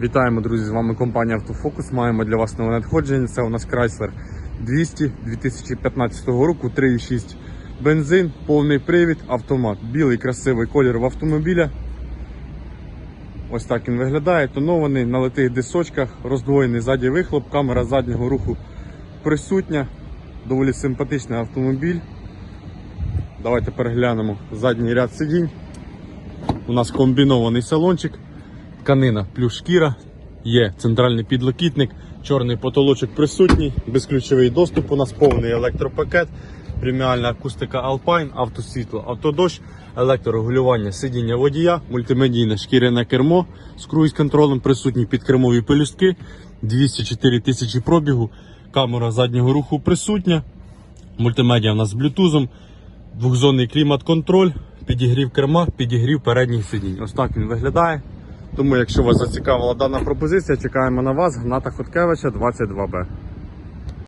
Вітаємо, друзі! З вами компанія Автофокус. Маємо для вас нове надходження. Це у нас Chrysler 200 2015 року, 3,6 бензин, повний привід, автомат. Білий красивий колір в автомобіля. Ось так він виглядає. Тонований на литих дисочках, роздвоєний ззаді вихлоп, камера заднього руху присутня. Доволі симпатичний автомобіль. Давайте переглянемо задній ряд сидінь. У нас комбінований салончик, тканина плюс шкіра, є центральний підлокітник, чорний потолочок присутній, безключовий доступ, у нас повний електропакет, преміальна акустика Alpine, автосвітло, автодощ, електрорегулювання сидіння водія, мультимедійне шкіряне кермо з круїз-контролем, присутні підкермові пелюстки, 204 тисячі пробігу, камера заднього руху присутня, мультимедіа у нас з блютузом, двохзонний клімат-контроль, підігрів керма, підігрів передніх сидінь. Ось так він виглядає. Тому, якщо вас зацікавила дана пропозиція, чекаємо на вас. Гната Хоткевича, 22Б.